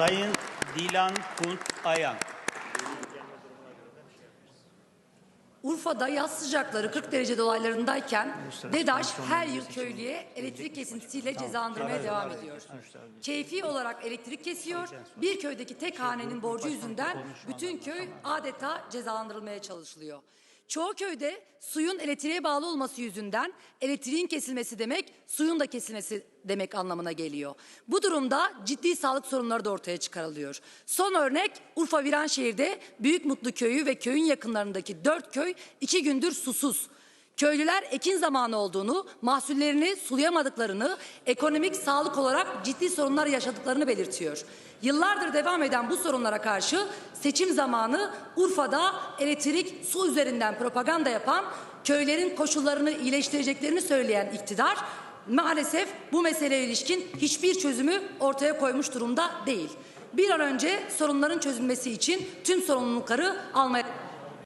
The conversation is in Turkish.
Sayın Dilan Kunt Ayan. Urfa'da yaz sıcakları 40 derece dolaylarındayken DEDAŞ her yıl köylüye elektrik kesintisiyle cezalandırmaya devam ediyor. Keyfi olarak elektrik kesiyor. Bir köydeki tek hanenin borcu yüzünden bütün köy adeta cezalandırılmaya çalışılıyor. Çoğu köyde suyun elektriğe bağlı olması yüzünden elektriğin kesilmesi demek suyun da kesilmesi demek anlamına geliyor. Bu durumda ciddi sağlık sorunları da ortaya çıkarılıyor. Son örnek Urfa Viranşehir'de Büyükmutlu Köyü ve köyün yakınlarındaki dört köy iki gündür susuz. Köylüler ekin zamanı olduğunu, mahsullerini sulayamadıklarını, ekonomik, sağlık olarak ciddi sorunlar yaşadıklarını belirtiyor. Yıllardır devam eden bu sorunlara karşı seçim zamanı Urfa'da elektrik, su üzerinden propaganda yapan, köylerin koşullarını iyileştireceklerini söyleyen iktidar maalesef bu meseleye ilişkin hiçbir çözümü ortaya koymuş durumda değil. Bir an önce sorunların çözülmesi için tüm sorumlulukları almaya